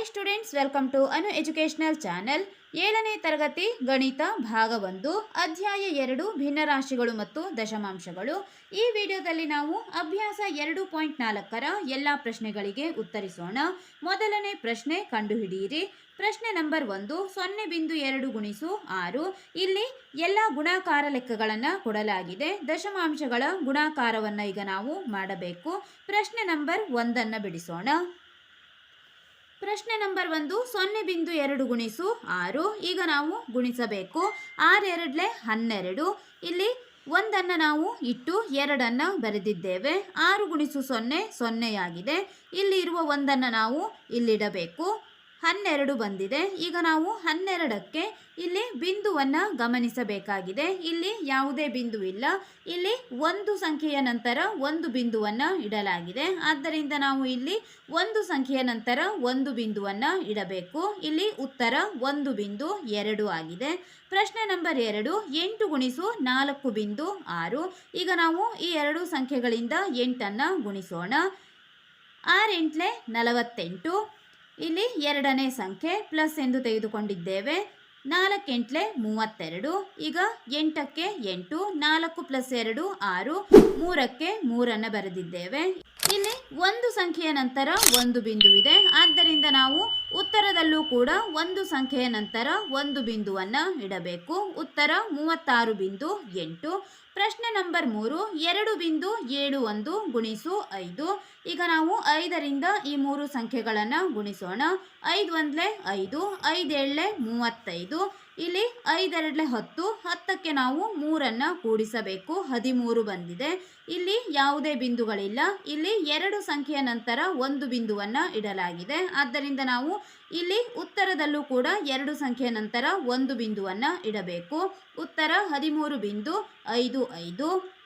Hi students welcome to Anu educational channel ಏಳನೇ ತರಗತಿ, ಗಣಿತ ಭಾಗ ಒಂದು, ಅಧ್ಯಾಯ ಎರಡು, ಭಿನ್ನರಾಶಿಗಳು ಮತ್ತು ದಶಮಾಂಶಗಳು. ಈ ವಿಡಿಯೋದಲ್ಲಿ ನಾವು ಅಭ್ಯಾಸ ಎರಡು ಪಾಯಿಂಟ್ ನಾಲ್ಕರ ಎಲ್ಲ ಪ್ರಶ್ನೆಗಳಿಗೆ ಉತ್ತರಿಸೋಣ. ಮೊದಲನೇ ಪ್ರಶ್ನೆ ಕಂಡುಹಿಡಿಯಿರಿ. ಪ್ರಶ್ನೆ ನಂಬರ್ ಒಂದು, ಸೊನ್ನೆ ಬಿಂದು ಎರಡು ಗುಣಿಸು ಆರು. ಇಲ್ಲಿ ಎಲ್ಲ ಗುಣಾಕಾರ ಲೆಕ್ಕಗಳನ್ನು ಕೊಡಲಾಗಿದೆ. ದಶಮಾಂಶಗಳ ಗುಣಾಕಾರವನ್ನು ಈಗ ನಾವು ಮಾಡಬೇಕು. ಪ್ರಶ್ನೆ ನಂಬರ್ ಒಂದನ್ನು ಬಿಡಿಸೋಣ. ಪ್ರಶ್ನೆ ನಂಬರ್ ಒಂದು, ಸೊನ್ನೆ ಬಿಂದು ಎರಡು ಗುಣಿಸು ಆರು. ಈಗ ನಾವು ಗುಣಿಸಬೇಕು. ಆರೆರಡಲೆ ಹನ್ನೆರಡು. ಇಲ್ಲಿ ಒಂದನ್ನು ನಾವು ಇಟ್ಟು ಎರಡನ್ನು ಬರೆದಿದ್ದೇವೆ. ಆರು ಗುಣಿಸು ಸೊನ್ನೆ ಸೊನ್ನೆಯಾಗಿದೆ. ಇಲ್ಲಿ ಇರುವ ಒಂದನ್ನು ನಾವು ಇಲ್ಲಿಡಬೇಕು. ಹನ್ನೆರಡು ಬಂದಿದೆ. ಈಗ ನಾವು ಹನ್ನೆರಡಕ್ಕೆ ಇಲ್ಲಿ ಬಿಂದುವನ್ನು ಗಮನಿಸಬೇಕಾಗಿದೆ. ಇಲ್ಲಿ ಯಾವುದೇ ಬಿಂದು ಇಲ್ಲ. ಇಲ್ಲಿ ಒಂದು ಸಂಖ್ಯೆಯ ನಂತರ ಒಂದು ಬಿಂದುವನ್ನು ಇಡಲಾಗಿದೆ. ಆದ್ದರಿಂದ ನಾವು ಇಲ್ಲಿ ಒಂದು ಸಂಖ್ಯೆಯ ನಂತರ ಒಂದು ಬಿಂದುವನ್ನು ಇಡಬೇಕು. ಇಲ್ಲಿ ಉತ್ತರ ಒಂದು ಬಿಂದು ಎರಡು ಆಗಿದೆ. ಪ್ರಶ್ನೆ ನಂಬರ್ ಎರಡು, ಎಂಟು ಗುಣಿಸು ನಾಲ್ಕು ಬಿಂದು ಆರು. ಈಗ ನಾವು ಈ ಎರಡು ಸಂಖ್ಯೆಗಳಿಂದ ಎಂಟನ್ನು ಗುಣಿಸೋಣ. ಆರೆಂಟ್ಲೆ ನಲವತ್ತೆಂಟು. ಇಲ್ಲಿ ಎರಡನೇ ಸಂಖ್ಯೆ ಪ್ಲಸ್ ಎಂದು ತೆಗೆದುಕೊಂಡಿದ್ದೇವೆ. ನಾಲ್ಕೆಂಟ್ಲೆ ಮೂವತ್ತೆರಡು, ಈಗ ಎಂಟಕ್ಕೆ ಎಂಟು, ನಾಲ್ಕು ಪ್ಲಸ್ ಎರಡು ಆರು, ಮೂರಕ್ಕೆ ಮೂರನ್ನು ಬರೆದಿದ್ದೇವೆ. ಇಲ್ಲಿ ಒಂದು ಸಂಖ್ಯೆಯ ನಂತರ ಒಂದು ಬಿಂದುವಿದೆ. ಆದ್ದರಿಂದ ನಾವು ಉತ್ತರದಲ್ಲೂ ಕೂಡ ಒಂದು ಸಂಖ್ಯೆಯ ನಂತರ ಒಂದು ಬಿಂದುವನ್ನು ಇಡಬೇಕು. ಉತ್ತರ ಮೂವತ್ತಾರು ಬಿಂದು ಎಂಟು, ಪ್ರಶ್ನೆ ನಂಬರ್ ಮೂರು, ಎರಡು ಬಿಂದು ಏಳು ಒಂದು ಗುಣಿಸು ಐದು. ಈಗ ನಾವು ಐದರಿಂದ ಈ ಮೂರು ಸಂಖ್ಯೆಗಳನ್ನು ಗುಣಿಸೋಣ. ಐದು ಒಂದ್ಲೆ ಐದು ಐದೇಳಲೆ ಮೂವತ್ತೈದು ಇಲ್ಲಿ ಐದೆರಡಲೆ ಹತ್ತು, ಹತ್ತಕ್ಕೆ ನಾವು ಮೂರನ್ನು ಕೂಡಿಸಬೇಕು. ಹದಿಮೂರು ಬಂದಿದೆ. ಇಲ್ಲಿ ಯಾವುದೇ ಬಿಂದುಗಳಿಲ್ಲ. ಇಲ್ಲಿ ಎರಡು ಸಂಖ್ಯೆಯ ನಂತರ ಒಂದು ಬಿಂದುವನ್ನು ಇಡಲಾಗಿದೆ. ಆದ್ದರಿಂದ ನಾವು ಇಲ್ಲಿ ಉತ್ತರದಲ್ಲೂ ಕೂಡ ಎರಡು ಸಂಖ್ಯೆಯ ನಂತರ ಒಂದು ಬಿಂದುವನ್ನು ಇಡಬೇಕು. ಉತ್ತರ ಹದಿಮೂರು ಬಿಂದು ಐದು ಐದು.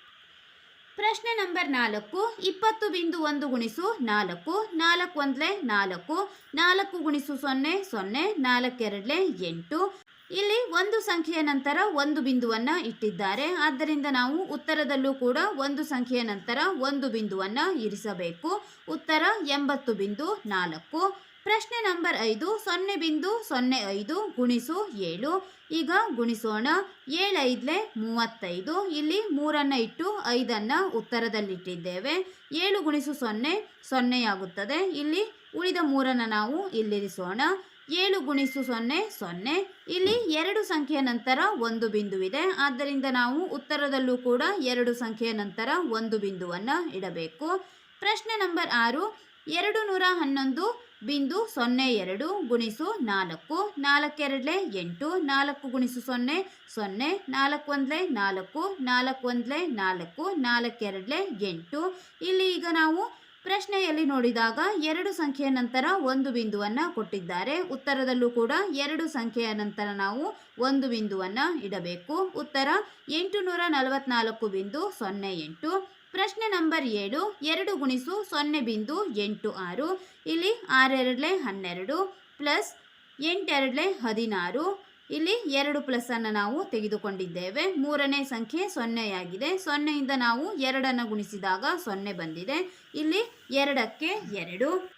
ಪ್ರಶ್ನೆ ನಂಬರ್ ನಾಲ್ಕು. ಇಪ್ಪತ್ತು ಬಿಂದು ಒಂದು ಗುಣಿಸು ನಾಲ್ಕು. ನಾಲ್ಕು ಒಂದ್ಲೆ ನಾಲ್ಕು. ನಾಲ್ಕು ಗುಣಿಸು ಸೊನ್ನೆ ಸೊನ್ನೆ. ನಾಲ್ಕೆರಡ್ಲೆ ಎಂಟು. ಇಲ್ಲಿ ಒಂದು ಸಂಖ್ಯೆಯ ನಂತರ ಒಂದು ಬಿಂದುವನ್ನು ಇಟ್ಟಿದ್ದಾರೆ. ಆದ್ದರಿಂದ ನಾವು ಉತ್ತರದಲ್ಲೂ ಕೂಡ ಒಂದು ಸಂಖ್ಯೆಯ ನಂತರ ಒಂದು ಬಿಂದುವನ್ನು ಇರಿಸಬೇಕು. ಉತ್ತರ ಎಂಬತ್ತು ಬಿಂದು ನಾಲ್ಕು. ಪ್ರಶ್ನೆ ನಂಬರ್ ಐದು, ಸೊನ್ನೆ ಬಿಂದು ಸೊನ್ನೆ ಐದು ಗುಣಿಸು ಏಳು. ಈಗ ಗುಣಿಸೋಣ. ಏಳೈದ್ಲೆ ಮೂವತ್ತೈದು. ಇಲ್ಲಿ ಮೂರನ್ನು ಇಟ್ಟು ಐದನ್ನು ಉತ್ತರದಲ್ಲಿಟ್ಟಿದ್ದೇವೆ. ಏಳು ಗುಣಿಸು ಸೊನ್ನೆ ಸೊನ್ನೆಯಾಗುತ್ತದೆ. ಇಲ್ಲಿ ಉಳಿದ ಮೂರನ್ನು ನಾವು ಇಲ್ಲಿರಿಸೋಣ. ಏಳು ಗುಣಿಸು ಸೊನ್ನೆ ಸೊನ್ನೆ. ಇಲ್ಲಿ ಎರಡು ಸಂಖ್ಯೆಯ ನಂತರ ಒಂದು ಬಿಂದುವಿದೆ. ಆದ್ದರಿಂದ ನಾವು ಉತ್ತರದಲ್ಲೂ ಕೂಡ ಎರಡು ಸಂಖ್ಯೆಯ ನಂತರ ಒಂದು ಬಿಂದುವನ್ನು ಇಡಬೇಕು. ಪ್ರಶ್ನೆ ನಂಬರ್ ಆರು, ಎರಡು ನೂರ ಹನ್ನೊಂದು ಬಿಂದು ಸೊನ್ನೆ ಎರಡು ಗುಣಿಸು ನಾಲ್ಕು. ನಾಲ್ಕೆರಡ್ಲೆ ಎಂಟು, ನಾಲ್ಕು ಗುಣಿಸು ಸೊನ್ನೆ ಸೊನ್ನೆ. ನಾಲ್ಕು ಒಂದ್ಲೆ ನಾಲ್ಕು ನಾಲ್ಕು ಒಂದ್ಲೆ ನಾಲ್ಕು, ನಾಲ್ಕೆರಡ್ಲೆ ಎಂಟು. ಇಲ್ಲಿ ಈಗ ನಾವು ಪ್ರಶ್ನೆಯಲ್ಲಿ ನೋಡಿದಾಗ ಎರಡು ಸಂಖ್ಯೆಯ ನಂತರ ಒಂದು ಬಿಂದುವನ್ನು ಕೊಟ್ಟಿದ್ದಾರೆ. ಉತ್ತರದಲ್ಲೂ ಕೂಡ ಎರಡು ಸಂಖ್ಯೆಯ ನಂತರ ನಾವು ಒಂದು ಬಿಂದುವನ್ನು ಇಡಬೇಕು. ಉತ್ತರ ಎಂಟು ನೂರ ನಲವತ್ನಾಲ್ಕು ಬಿಂದು ಸೊನ್ನೆ ಎಂಟು. ಪ್ರಶ್ನೆ ನಂಬರ್ ಏಳು, ಎರಡು ಗುಣಿಸು ಸೊನ್ನೆ ಬಿಂದು ಎಂಟು ಆರು. ಇಲ್ಲಿ ಆರೆರಡಲೆ ಹನ್ನೆರಡು ಪ್ಲಸ್ ಎಂಟೆರಡಲೆ ಹದಿನಾರು. ಇಲ್ಲಿ ಎರಡು ಪ್ಲಸ್ಸನ್ನು ನಾವು ತೆಗೆದುಕೊಂಡಿದ್ದೇವೆ. ಮೂರನೇ ಸಂಖ್ಯೆ ಸೊನ್ನೆಯಾಗಿದೆ. ಸೊನ್ನೆಯಿಂದ ನಾವು ಎರಡನ್ನು ಗುಣಿಸಿದಾಗ ಸೊನ್ನೆ ಬಂದಿದೆ. ಇಲ್ಲಿ ಎರಡಕ್ಕೆ ಎರಡು.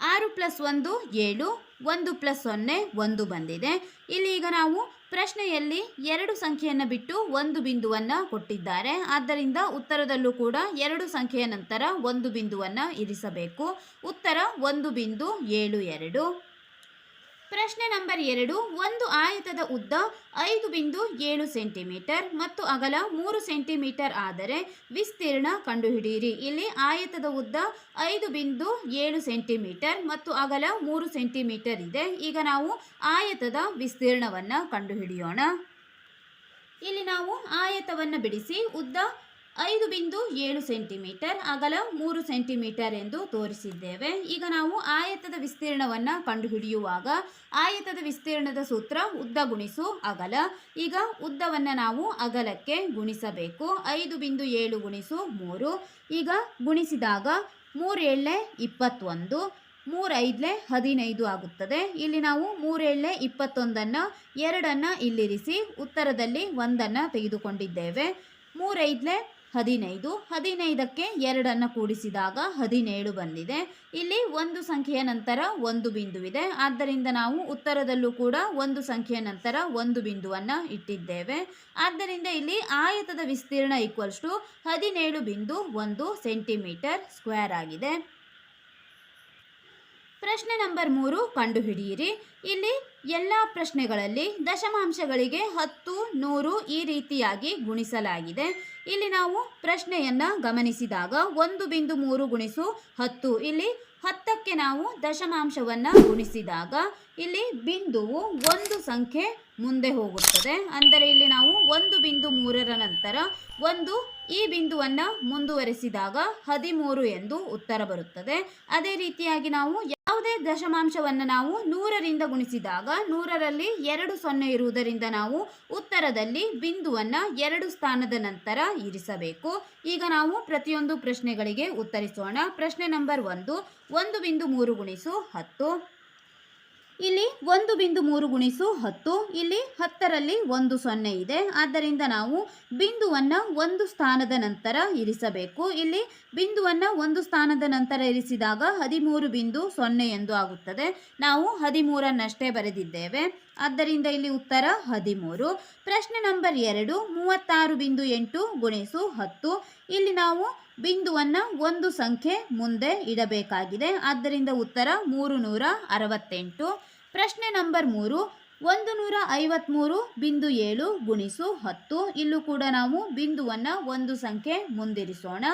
ಆರು ಪ್ಲಸ್ ಒಂದು, ಏಳು. ಒಂದು ಪ್ಲಸ್ ಸೊನ್ನೆ, ಒಂದು ಬಂದಿದೆ. ಇಲ್ಲಿ ಈಗ ನಾವು ಪ್ರಶ್ನೆಯಲ್ಲಿ ಎರಡು ಸಂಖ್ಯೆಯನ್ನು ಬಿಟ್ಟು ಒಂದು ಬಿಂದುವನ್ನು ಕೊಟ್ಟಿದ್ದಾರೆ. ಆದ್ದರಿಂದ ಉತ್ತರದಲ್ಲೂ ಕೂಡ ಎರಡು ಸಂಖ್ಯೆಯ ನಂತರ ಒಂದು ಬಿಂದುವನ್ನು ಇರಿಸಬೇಕು. ಉತ್ತರ ಒಂದು ಬಿಂದು, ಏಳು, ಎರಡು. ಪ್ರಶ್ನೆ ನಂಬರ್ ಎರಡು, ಒಂದು ಆಯತದ ಉದ್ದ ಐದು ಬಿಂದು ಏಳು ಸೆಂಟಿಮೀಟರ್ ಮತ್ತು ಅಗಲ ಮೂರು ಸೆಂಟಿಮೀಟರ್ ಆದರೆ ವಿಸ್ತೀರ್ಣ ಕಂಡುಹಿಡಿಯಿರಿ. ಇಲ್ಲಿ ಆಯತದ ಉದ್ದ ಐದು ಬಿಂದು ಏಳು ಸೆಂಟಿಮೀಟರ್ ಮತ್ತು ಅಗಲ ಮೂರು ಸೆಂಟಿಮೀಟರ್ ಇದೆ. ಈಗ ನಾವು ಆಯತದ ವಿಸ್ತೀರ್ಣವನ್ನು ಕಂಡುಹಿಡಿಯೋಣ. ಇಲ್ಲಿ ನಾವು ಆಯತವನ್ನು ಬಿಡಿಸಿ ಉದ್ದ ಐದು ಬಿಂದು ಏಳು ಸೆಂಟಿಮೀಟರ್ ಅಗಲ ಮೂರು ಸೆಂಟಿಮೀಟರ್ ಎಂದು ತೋರಿಸಿದ್ದೇವೆ. ಈಗ ನಾವು ಆಯತದ ವಿಸ್ತೀರ್ಣವನ್ನು ಕಂಡುಹಿಡಿಯುವಾಗ ಆಯತದ ವಿಸ್ತೀರ್ಣದ ಸೂತ್ರ ಉದ್ದ ಗುಣಿಸು ಅಗಲ. ಈಗ ಉದ್ದವನ್ನು ನಾವು ಅಗಲಕ್ಕೆ ಗುಣಿಸಬೇಕು. ಐದು ಬಿಂದು ಏಳು ಗುಣಿಸು ಮೂರು. ಈಗ ಗುಣಿಸಿದಾಗ ಮೂರೇಳೆ ಇಪ್ಪತ್ತೊಂದು ಮೂರೈದ್ಲೆ ಹದಿನೈದು ಆಗುತ್ತದೆ. ಇಲ್ಲಿ ನಾವು ಮೂರೇಳೆ ಇಪ್ಪತ್ತೊಂದನ್ನು, ಎರಡನ್ನು ಇಲ್ಲಿರಿಸಿ ಉತ್ತರದಲ್ಲಿ ಒಂದನ್ನು ತೆಗೆದುಕೊಂಡಿದ್ದೇವೆ. ಮೂರೈದ್ಲೆ ಹದಿನೈದು. ಹದಿನೈದಕ್ಕೆ ಎರಡನ್ನು ಕೂಡಿಸಿದಾಗ ಹದಿನೇಳು ಬಂದಿದೆ. ಇಲ್ಲಿ ಒಂದು ಸಂಖ್ಯೆಯ ನಂತರ ಒಂದು ಬಿಂದುವಿದೆ. ಆದ್ದರಿಂದ ನಾವು ಉತ್ತರದಲ್ಲೂ ಕೂಡ ಒಂದು ಸಂಖ್ಯೆಯ ನಂತರ ಒಂದು ಬಿಂದುವನ್ನು ಇಟ್ಟಿದ್ದೇವೆ. ಆದ್ದರಿಂದ ಇಲ್ಲಿ ಆಯತದ ವಿಸ್ತೀರ್ಣ ಈಕ್ವಲ್ಸ್ ಟು ಹದಿನೇಳು ಬಿಂದು ಒಂದು ಸೆಂಟಿಮೀಟರ್ ಸ್ಕ್ವೇರ್ ಆಗಿದೆ. ಪ್ರಶ್ನೆ ನಂಬರ್ ಮೂರು, ಕಂಡುಹಿಡಿಯಿರಿ. ಇಲ್ಲಿ ಎಲ್ಲ ಪ್ರಶ್ನೆಗಳಲ್ಲಿ ದಶಮಾಂಶಗಳಿಗೆ ಹತ್ತು, ನೂರು ಈ ರೀತಿಯಾಗಿ ಗುಣಿಸಲಾಗಿದೆ. ಇಲ್ಲಿ ನಾವು ಪ್ರಶ್ನೆಯನ್ನು ಗಮನಿಸಿದಾಗ ಒಂದು ಬಿಂದು ಮೂರು ಗುಣಿಸು ಹತ್ತು. ಇಲ್ಲಿ ಹತ್ತಕ್ಕೆ ನಾವು ದಶಮಾಂಶವನ್ನು ಗುಣಿಸಿದಾಗ ಇಲ್ಲಿ ಬಿಂದುವು ಒಂದು ಸಂಖ್ಯೆ ಮುಂದೆ ಹೋಗುತ್ತದೆ. ಅಂದರೆ ಇಲ್ಲಿ ನಾವು ಒಂದು ಬಿಂದು ಮೂರರ ನಂತರ ಒಂದು ಈ ಬಿಂದುವನ್ನು ಮುಂದುವರೆಸಿದಾಗ ಹದಿಮೂರು ಎಂದು ಉತ್ತರ ಬರುತ್ತದೆ. ಅದೇ ರೀತಿಯಾಗಿ ನಾವು ಯಾವುದೇ ದಶಮಾಂಶವನ್ನು ನಾವು ನೂರರಿಂದ ಗುಣಿಸಿದಾಗ ನೂರರಲ್ಲಿ ಎರಡು ಸೊನ್ನೆ ಇರುವುದರಿಂದ ನಾವು ಉತ್ತರದಲ್ಲಿ ಬಿಂದುವನ್ನು ಎರಡು ಸ್ಥಾನದ ನಂತರ ಇರಿಸಬೇಕು. ಈಗ ನಾವು ಪ್ರತಿಯೊಂದು ಪ್ರಶ್ನೆಗಳಿಗೆ ಉತ್ತರಿಸೋಣ. ಪ್ರಶ್ನೆ ನಂಬರ್ ಒಂದು ಒಂದು ಬಿಂದು ಮೂರು ಗುಣಿಸು ಹತ್ತು. ಇಲ್ಲಿ ಒಂದು ಬಿಂದು ಮೂರು ಗುಣಿಸು ಹತ್ತು, ಇಲ್ಲಿ ಹತ್ತರಲ್ಲಿ ಒಂದು ಸೊನ್ನೆ ಇದೆ. ಆದ್ದರಿಂದ ನಾವು ಬಿಂದುವನ್ನು ಒಂದು ಸ್ಥಾನದ ನಂತರ ಇರಿಸಬೇಕು. ಇಲ್ಲಿ ಬಿಂದುವನ್ನು ಒಂದು ಸ್ಥಾನದ ನಂತರ ಇರಿಸಿದಾಗ ಹದಿಮೂರು ಬಿಂದು ಸೊನ್ನೆ ಎಂದು ಆಗುತ್ತದೆ. ನಾವು ಹದಿಮೂರನ್ನಷ್ಟೇ ಬರೆದಿದ್ದೇವೆ. ಆದ್ದರಿಂದ ಇಲ್ಲಿ ಉತ್ತರ ಹದಿಮೂರು. ಪ್ರಶ್ನೆ ನಂಬರ್ ಎರಡು, ಮೂವತ್ತಾರು ಬಿಂದು ಎಂಟು ಗುಣಿಸು ಹತ್ತು. ಇಲ್ಲಿ ನಾವು ಬಿಂದುವನ್ನು ಒಂದು ಸಂಖ್ಯೆ ಮುಂದೆ ಇಡಬೇಕಾಗಿದೆ. ಆದ್ದರಿಂದ ಉತ್ತರ ಮೂರು ನೂರ ಅರವತ್ತೆಂಟು. ಪ್ರಶ್ನೆ ನಂಬರ್ ಮೂರು ಒಂದು ನೂರ ಐವತ್ತ್ಮೂರು ಬಿಂದು ಏಳು ಗುಣಿಸು ಹತ್ತು. ಇಲ್ಲೂ ಕೂಡ ನಾವು ಬಿಂದುವನ್ನು ಒಂದು ಸಂಖ್ಯೆ ಮುಂದಿರಿಸೋಣ.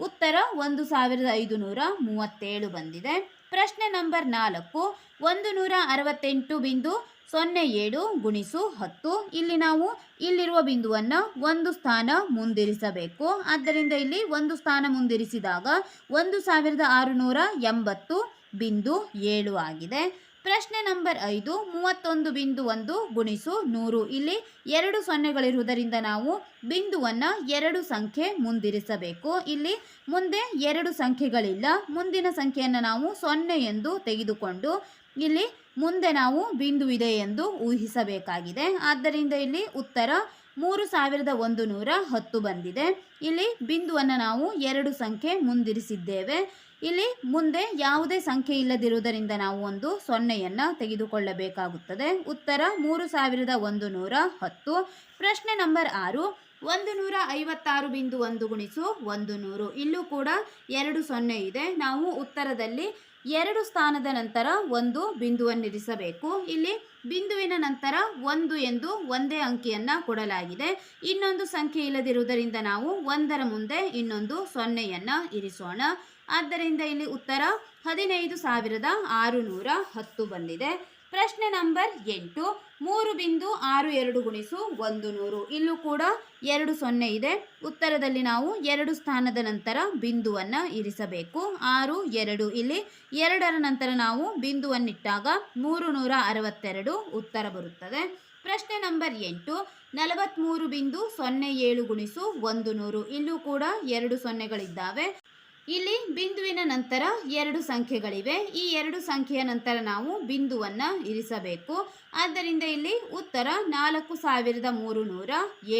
ಉತ್ತರ ಒಂದು ಸಾವಿರದ ಐದು ನೂರ ಮೂವತ್ತೇಳು ಬಂದಿದೆ. ಪ್ರಶ್ನೆ ನಂಬರ್ ನಾಲ್ಕು ಒಂದು ನೂರ ಅರವತ್ತೆಂಟು ಬಿಂದು ಸೊನ್ನೆ ಏಳು ಗುಣಿಸು ಹತ್ತು. ಇಲ್ಲಿ ನಾವು ಇಲ್ಲಿರುವ ಬಿಂದುವನ್ನು ಒಂದು ಸ್ಥಾನ ಮುಂದಿರಿಸಬೇಕು. ಆದ್ದರಿಂದ ಇಲ್ಲಿ ಒಂದು ಸ್ಥಾನ ಮುಂದಿರಿಸಿದಾಗ ಒಂದು ಸಾವಿರದ ಆರುನೂರ ಎಂಬತ್ತು ಬಿಂದು ಏಳು ಆಗಿದೆ. ಪ್ರಶ್ನೆ ನಂಬರ್ ಐದು, ಮೂವತ್ತೊಂದು ಬಿಂದು ಒಂದು ಗುಣಿಸು ನೂರು. ಇಲ್ಲಿ ಎರಡು ಸೊನ್ನೆಗಳಿರುವುದರಿಂದ ನಾವು ಬಿಂದುವನ್ನು ಎರಡು ಸಂಖ್ಯೆ ಮುಂದಿರಿಸಬೇಕು. ಇಲ್ಲಿ ಮುಂದೆ ಎರಡು ಸಂಖ್ಯೆಗಳಿಲ್ಲ. ಮುಂದಿನ ಸಂಖ್ಯೆಯನ್ನು ನಾವು ಸೊನ್ನೆ ಎಂದು ತೆಗೆದುಕೊಂಡು ಇಲ್ಲಿ ಮುಂದೆ ನಾವು ಬಿಂದು ಇದೆ ಎಂದು ಊಹಿಸಬೇಕಾಗಿದೆ. ಆದ್ದರಿಂದ ಇಲ್ಲಿ ಉತ್ತರ ಮೂರು ಸಾವಿರದ ಒಂದು ನೂರ ಹತ್ತು ಬಂದಿದೆ. ಇಲ್ಲಿ ಬಿಂದುವನ್ನು ನಾವು ಎರಡು ಸಂಖ್ಯೆ ಮುಂದಿರಿಸಿದ್ದೇವೆ. ಇಲ್ಲಿ ಮುಂದೆ ಯಾವುದೇ ಸಂಖ್ಯೆ ಇಲ್ಲದಿರುವುದರಿಂದ ನಾವು ಒಂದು ಸೊನ್ನೆಯನ್ನು ತೆಗೆದುಕೊಳ್ಳಬೇಕಾಗುತ್ತದೆ. ಉತ್ತರ ಮೂರು ಸಾವಿರದ ಒಂದು ನೂರ ಹತ್ತು ಪ್ರಶ್ನೆ ನಂಬರ್ ಆರು ಒಂದು ನೂರ ಐವತ್ತಾರು ಬಿಂದು ಒಂದು ಗುಣಿಸು ಒಂದು ನೂರು. ಇಲ್ಲೂ ಕೂಡ ಎರಡು ಸೊನ್ನೆ ಇದೆ. ನಾವು ಉತ್ತರದಲ್ಲಿ ಎರಡು ಸ್ಥಾನದ ನಂತರ ಒಂದು ಬಿಂದುವನ್ನಿರಿಸಬೇಕು ಇಲ್ಲಿ ಬಿಂದುವಿನ ನಂತರ ಒಂದು ಎಂದು ಒಂದೇ ಅಂಕಿಯನ್ನು ಕೊಡಲಾಗಿದೆ. ಇನ್ನೊಂದು ಸಂಖ್ಯೆ ಇಲ್ಲದಿರುವುದರಿಂದ ನಾವು ಒಂದರ ಮುಂದೆ ಇನ್ನೊಂದು ಸೊನ್ನೆಯನ್ನು ಇರಿಸೋಣ. ಆದ್ದರಿಂದ ಇಲ್ಲಿ ಉತ್ತರ ಹದಿನೈದು ಸಾವಿರದ ಆರುನೂರ ಹತ್ತು ಬಂದಿದೆ. ಪ್ರಶ್ನೆ ನಂಬರ್ ಎಂಟು. ಮೂರು ಬಿಂದು ಆರು ಎರಡು ಗುಣಿಸು ಒಂದು ನೂರು. ಇಲ್ಲೂ ಕೂಡ ಎರಡು ಸೊನ್ನೆ ಇದೆ. ಉತ್ತರದಲ್ಲಿ ನಾವು ಎರಡು ಸ್ಥಾನದ ನಂತರ ಬಿಂದುವನ್ನು ಇರಿಸಬೇಕು. ಆರು, ಎರಡು ಇಲ್ಲಿ. ಎರಡರ ನಂತರ ನಾವು ಬಿಂದುವನ್ನಿಟ್ಟಾಗ ಮೂರು ನೂರ ಅರವತ್ತೆರಡು ಉತ್ತರ ಬರುತ್ತದೆ. ಪ್ರಶ್ನೆ ನಂಬರ್ ಎಂಟು. ನಲವತ್ತ್ಮೂರು ಬಿಂದು ಸೊನ್ನೆ ಏಳು ಗುಣಿಸು ಒಂದು ನೂರು. ಇಲ್ಲೂ ಕೂಡ ಎರಡು ಸೊನ್ನೆಗಳಿದ್ದಾವೆ. ಇಲ್ಲಿ ಬಿಂದುವಿನ ನಂತರ ಎರಡು ಸಂಖ್ಯೆಗಳಿವೆ. ಈ ಎರಡು ಸಂಖ್ಯೆಯ ನಂತರ ನಾವು ಬಿಂದುವನ್ನು ಇರಿಸಬೇಕು. ಆದ್ದರಿಂದ ಇಲ್ಲಿ ಉತ್ತರ ನಾಲ್ಕು ಸಾವಿರದ ಮೂರು ನೂರ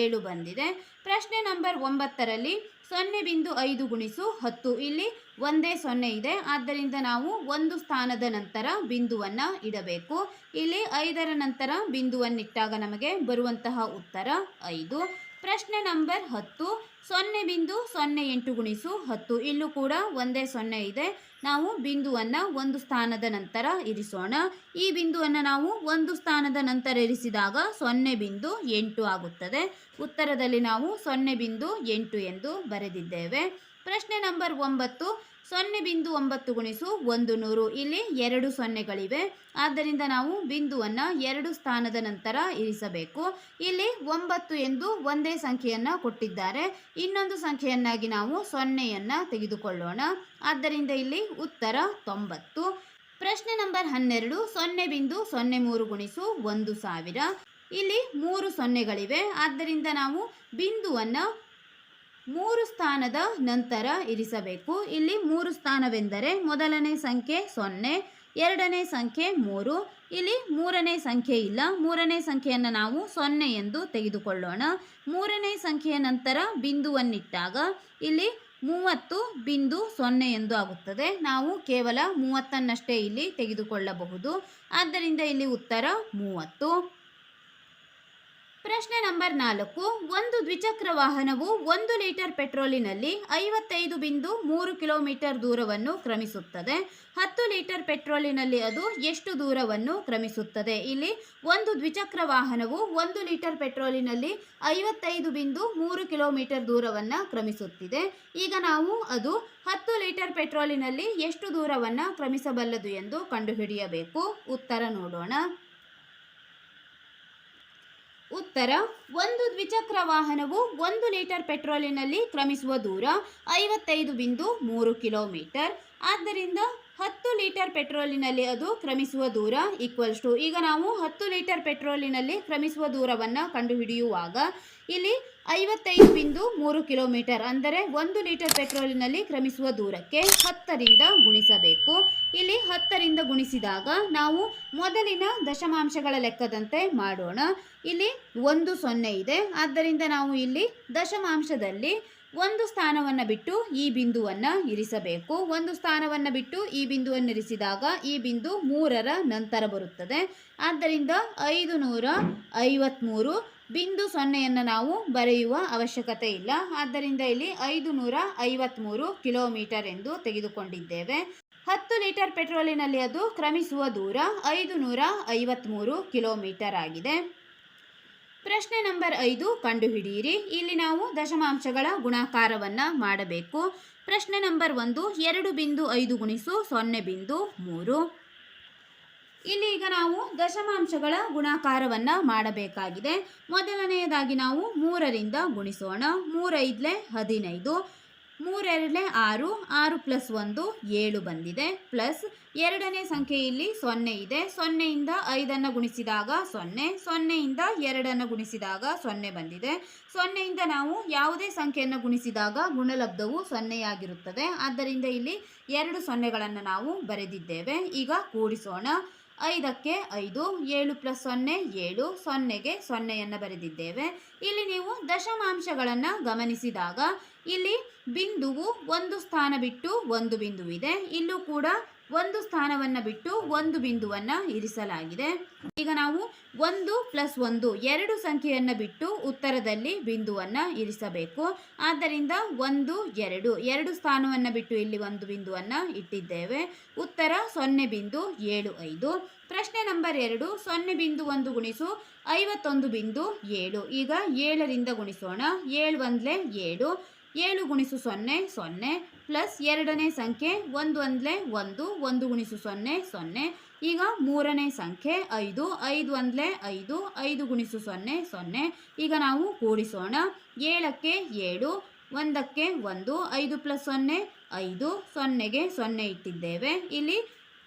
ಏಳು ಬಂದಿದೆ. ಪ್ರಶ್ನೆ ನಂಬರ್ ಒಂಬತ್ತರಲ್ಲಿ ಸೊನ್ನೆ ಬಿಂದು ಐದು ಗುಣಿಸು ಹತ್ತು. ಇಲ್ಲಿ ಒಂದೇ ಸೊನ್ನೆ ಇದೆ. ಆದ್ದರಿಂದ ನಾವು ಒಂದು ಸ್ಥಾನದ ನಂತರ ಬಿಂದುವನ್ನು ಇಡಬೇಕು. ಇಲ್ಲಿ ಐದರ ನಂತರ ಬಿಂದುವನ್ನಿಟ್ಟಾಗ ನಮಗೆ ಬರುವಂತಹ ಉತ್ತರ ಐದು. ಪ್ರಶ್ನೆ ನಂಬರ್ ಹತ್ತು. ಸೊನ್ನೆ ಬಿಂದು ಸೊನ್ನೆ ಎಂಟು ಗುಣಿಸು ಹತ್ತು. ಇಲ್ಲೂ ಕೂಡ ಒಂದೇ ಸೊನ್ನೆ ಇದೆ. ನಾವು ಬಿಂದುವನ್ನು ಒಂದು ಸ್ಥಾನದ ನಂತರ ಇರಿಸೋಣ. ಈ ಬಿಂದುವನ್ನು ನಾವು ಒಂದು ಸ್ಥಾನದ ನಂತರ ಇರಿಸಿದಾಗ ಸೊನ್ನೆ ಬಿಂದು ಎಂಟು ಆಗುತ್ತದೆ. ಉತ್ತರದಲ್ಲಿ ನಾವು ಸೊನ್ನೆ ಬಿಂದು ಎಂಟು ಎಂದು ಬರೆದಿದ್ದೇವೆ. ಪ್ರಶ್ನೆ ನಂಬರ್ ಒಂಬತ್ತು. ಸೊನ್ನೆ ಬಿಂದು ಒಂಬತ್ತು ಗುಣಿಸು ಒಂದು ನೂರು. ಇಲ್ಲಿ ಎರಡು ಸೊನ್ನೆಗಳಿವೆ. ಆದ್ದರಿಂದ ನಾವು ಬಿಂದುವನ್ನು ಎರಡು ಸ್ಥಾನದ ನಂತರ ಇರಿಸಬೇಕು. ಇಲ್ಲಿ ಒಂಬತ್ತು ಎಂದು ಒಂದೇ ಸಂಖ್ಯೆಯನ್ನು ಕೊಟ್ಟಿದ್ದಾರೆ. ಇನ್ನೊಂದು ಸಂಖ್ಯೆಯನ್ನಾಗಿ ನಾವು ಸೊನ್ನೆಯನ್ನು ತೆಗೆದುಕೊಳ್ಳೋಣ. ಆದ್ದರಿಂದ ಇಲ್ಲಿ ಉತ್ತರ ತೊಂಬತ್ತು. ಪ್ರಶ್ನೆ ನಂಬರ್ ಹನ್ನೆರಡು, ಸೊನ್ನೆ ಬಿಂದು ಸೊನ್ನೆ ಮೂರು ಗುಣಿಸು ಒಂದು ಸಾವಿರ. ಇಲ್ಲಿ ಮೂರು ಸೊನ್ನೆಗಳಿವೆ. ಆದ್ದರಿಂದ ನಾವು ಬಿಂದುವನ್ನು ಮೂರು ಸ್ಥಾನದ ನಂತರ ಇರಿಸಬೇಕು. ಇಲ್ಲಿ ಮೂರು ಸ್ಥಾನವೆಂದರೆ ಮೊದಲನೇ ಸಂಖ್ಯೆ ಸೊನ್ನೆ, ಎರಡನೇ ಸಂಖ್ಯೆ ಮೂರು. ಇಲ್ಲಿ ಮೂರನೇ ಸಂಖ್ಯೆ ಇಲ್ಲ. ಮೂರನೇ ಸಂಖ್ಯೆಯನ್ನು ನಾವು ಸೊನ್ನೆ ಎಂದು ತೆಗೆದುಕೊಳ್ಳೋಣ. ಮೂರನೇ ಸಂಖ್ಯೆಯ ನಂತರ ಬಿಂದುವನ್ನಿಟ್ಟಾಗ ಇಲ್ಲಿ ಮೂವತ್ತು ಬಿಂದು ಸೊನ್ನೆ ಎಂದು ಆಗುತ್ತದೆ. ನಾವು ಕೇವಲ ಮೂವತ್ತನ್ನಷ್ಟೇ ಇಲ್ಲಿ ತೆಗೆದುಕೊಳ್ಳಬಹುದು. ಆದ್ದರಿಂದ ಇಲ್ಲಿ ಉತ್ತರ ಮೂವತ್ತು. ಪ್ರಶ್ನೆ ನಂಬರ್ ನಾಲ್ಕು. ಒಂದು ದ್ವಿಚಕ್ರ ವಾಹನವು ಒಂದು ಲೀಟರ್ ಪೆಟ್ರೋಲಿನಲ್ಲಿ ಐವತ್ತೈದು ಬಿಂದು ಮೂರು ಕಿಲೋಮೀಟರ್ ದೂರವನ್ನು ಕ್ರಮಿಸುತ್ತದೆ. ಹತ್ತು ಲೀಟರ್ ಪೆಟ್ರೋಲಿನಲ್ಲಿ ಅದು ಎಷ್ಟು ದೂರವನ್ನು ಕ್ರಮಿಸುತ್ತದೆ? ಇಲ್ಲಿ ಒಂದು ದ್ವಿಚಕ್ರ ವಾಹನವು ಒಂದು ಲೀಟರ್ ಪೆಟ್ರೋಲಿನಲ್ಲಿ ಐವತ್ತೈದು ಬಿಂದು ಮೂರು ಕಿಲೋಮೀಟರ್ ದೂರವನ್ನು ಕ್ರಮಿಸುತ್ತಿದೆ. ಈಗ ನಾವು ಅದು ಹತ್ತು ಲೀಟರ್ ಪೆಟ್ರೋಲಿನಲ್ಲಿ ಎಷ್ಟು ದೂರವನ್ನು ಕ್ರಮಿಸಬಲ್ಲದು ಎಂದು ಕಂಡುಹಿಡಿಯಬೇಕು? ಉತ್ತರ ನೋಡೋಣ. ಉತ್ತರ, ಒಂದು ದ್ವಿಚಕ್ರ ವಾಹನವು ಒಂದು ಲೀಟರ್ ಪೆಟ್ರೋಲಿನಲ್ಲಿ ಕ್ರಮಿಸುವ ದೂರ ಐವತ್ತೈದು ಬಿಂದು ಮೂರು ಕಿಲೋಮೀಟರ್. ಆದ್ದರಿಂದ ಹತ್ತು ಲೀಟರ್ ಪೆಟ್ರೋಲಿನಲ್ಲಿ ಅದು ಕ್ರಮಿಸುವ ದೂರ ಈಕ್ವಲ್ಸ್ ಟು ಈಗ ನಾವು ಹತ್ತು ಲೀಟರ್ ಪೆಟ್ರೋಲಿನಲ್ಲಿ ಕ್ರಮಿಸುವ ದೂರವನ್ನು ಕಂಡುಹಿಡಿಯುವಾಗ ಇಲ್ಲಿ ಐವತ್ತೈದು ಬಿಂದು ಮೂರು ಕಿಲೋಮೀಟರ್ ಅಂದರೆ ಒಂದು ಲೀಟರ್ ಪೆಟ್ರೋಲಿನಲ್ಲಿ ಕ್ರಮಿಸುವ ದೂರಕ್ಕೆ ಹತ್ತರಿಂದ ಗುಣಿಸಬೇಕು. ಇಲ್ಲಿ ಹತ್ತರಿಂದ ಗುಣಿಸಿದಾಗ ನಾವು ಮೊದಲಿನ ದಶಮಾಂಶಗಳ ಲೆಕ್ಕದಂತೆ ಮಾಡೋಣ. ಇಲ್ಲಿ ಒಂದು ಸೊನ್ನೆ ಇದೆ. ಆದ್ದರಿಂದ ನಾವು ಇಲ್ಲಿ ದಶಮಾಂಶದಲ್ಲಿ ಒಂದು ಸ್ಥಾನವನ್ನು ಬಿಟ್ಟು ಈ ಬಿಂದುವನ್ನು ಇರಿಸಬೇಕು. ಒಂದು ಸ್ಥಾನವನ್ನು ಬಿಟ್ಟು ಈ ಬಿಂದುವನ್ನು ಇರಿಸಿದಾಗ ಈ ಬಿಂದು ಮೂರರ ನಂತರ ಬರುತ್ತದೆ. ಆದ್ದರಿಂದ ಐದು ನೂರ ಐವತ್ತ್ಮೂರು ಬಿಂದು ಸೊನ್ನೆಯನ್ನು ನಾವು ಬರೆಯುವ ಅವಶ್ಯಕತೆ ಇಲ್ಲ. ಆದ್ದರಿಂದ ಇಲ್ಲಿ ಐದು ನೂರ ಐವತ್ತ್ಮೂರು ಕಿಲೋಮೀಟರ್ ಎಂದು ತೆಗೆದುಕೊಂಡಿದ್ದೇವೆ. ಹತ್ತು ಲೀಟರ್ ಪೆಟ್ರೋಲಿನಲ್ಲಿ ಅದು ಕ್ರಮಿಸುವ ದೂರ ಐದು ನೂರ ಐವತ್ತ್ಮೂರು ಕಿಲೋಮೀಟರ್ ಆಗಿದೆ. ಪ್ರಶ್ನೆ ನಂಬರ್ ಐದು ಕಂಡುಹಿಡಿಯಿರಿ. ಇಲ್ಲಿ ನಾವು ದಶಮಾಂಶಗಳ ಗುಣಾಕಾರವನ್ನು ಮಾಡಬೇಕು. ಪ್ರಶ್ನೆ ನಂಬರ್ ಒಂದು, ಎರಡು ಬಿಂದು ಐದು ಗುಣಿಸು ಸೊನ್ನೆ ಬಿಂದು ಮೂರು. ಇಲ್ಲಿ ಈಗ ನಾವು ದಶಮಾಂಶಗಳ ಗುಣಾಕಾರವನ್ನು ಮಾಡಬೇಕಾಗಿದೆ. ಮೊದಲನೆಯದಾಗಿ ನಾವು ಮೂರರಿಂದ ಗುಣಿಸೋಣ. ಮೂರೈದಲೆ ಹದಿನೈದು ಮೂರೆರಡಲೆ ಆರು ಆರು ಪ್ಲಸ್ ಒಂದು ಏಳು ಬಂದಿದೆ. ಪ್ಲಸ್ ಎರಡನೇ ಸಂಖ್ಯೆಯಲ್ಲಿ ಸೊನ್ನೆ ಇದೆ. ಸೊನ್ನೆಯಿಂದ ಐದನ್ನು ಗುಣಿಸಿದಾಗ ಸೊನ್ನೆ, ಸೊನ್ನೆಯಿಂದ ಎರಡನ್ನು ಗುಣಿಸಿದಾಗ ಸೊನ್ನೆ ಬಂದಿದೆ. ಸೊನ್ನೆಯಿಂದ ನಾವು ಯಾವುದೇ ಸಂಖ್ಯೆಯನ್ನು ಗುಣಿಸಿದಾಗ ಗುಣಲಬ್ಧವು ಸೊನ್ನೆಯಾಗಿರುತ್ತದೆ. ಆದ್ದರಿಂದ ಇಲ್ಲಿ ಎರಡು ಸೊನ್ನೆಗಳನ್ನು ನಾವು ಬರೆದಿದ್ದೇವೆ. ಈಗ ಕೂಡಿಸೋಣ. ಐದಕ್ಕೆ ಐದು, ಏಳು ಪ್ಲಸ್ ಸೊನ್ನೆ, ಏಳು. ಸೊನ್ನೆಗೆ ಸೊನ್ನೆಯನ್ನು ಬರೆದಿದ್ದೇವೆ. ಇಲ್ಲಿ ನೀವು ದಶಮಾಂಶಗಳನ್ನು ಗಮನಿಸಿದಾಗ ಇಲ್ಲಿ ಬಿಂದುವು ಒಂದು ಸ್ಥಾನ ಬಿಟ್ಟು ಒಂದು ಬಿಂದುವಿದೆ. ಇಲ್ಲೂ ಕೂಡ ಒಂದು ಸ್ಥಾನವನ್ನು ಬಿಟ್ಟು ಒಂದು ಬಿಂದುವನ್ನು ಇರಿಸಲಾಗಿದೆ. ಈಗ ನಾವು ಒಂದು ಪ್ಲಸ್ ಒಂದು ಎರಡು ಸಂಖ್ಯೆಯನ್ನು ಬಿಟ್ಟು ಉತ್ತರದಲ್ಲಿ ಬಿಂದುವನ್ನು ಇರಿಸಬೇಕು. ಆದ್ದರಿಂದ ಒಂದು, ಎರಡು ಎರಡು ಸ್ಥಾನವನ್ನು ಬಿಟ್ಟು ಇಲ್ಲಿ ಒಂದು ಬಿಂದುವನ್ನು ಇಟ್ಟಿದ್ದೇವೆ. ಉತ್ತರ ಸೊನ್ನೆ ಬಿಂದು ಏಳು ಐದು. ಪ್ರಶ್ನೆ ನಂಬರ್ ಎರಡು, ಸೊನ್ನೆ ಬಿಂದು ಒಂದು ಗುಣಿಸು ಐವತ್ತೊಂದು ಬಿಂದು ಏಳು. ಈಗ ಏಳರಿಂದ ಗುಣಿಸೋಣ. ಏಳು ಒಂದಲೇ ಏಳು. ಏಳು ಗುಣಿಸು ಸೊನ್ನೆ ಸೊನ್ನೆ. ಪ್ಲಸ್ ಎರಡನೇ ಸಂಖ್ಯೆ ಒಂದು ಒಂದಲೇ ಒಂದು ಒಂದು ಗುಣಿಸು ಸೊನ್ನೆ ಸೊನ್ನೆ. ಈಗ ಮೂರನೇ ಸಂಖ್ಯೆ ಐದು ಐದು ಒಂದಲೇ ಐದು ಐದು ಗುಣಿಸು ಸೊನ್ನೆ ಸೊನ್ನೆ. ಈಗ ನಾವು ಕೂಡಿಸೋಣ. ಏಳಕ್ಕೆ ಏಳು, ಒಂದಕ್ಕೆ ಒಂದು, ಐದು ಪ್ಲಸ್ ಸೊನ್ನೆ, ಐದು. ಸೊನ್ನೆಗೆ ಸೊನ್ನೆ ಇಟ್ಟಿದ್ದೇವೆ. ಇಲ್ಲಿ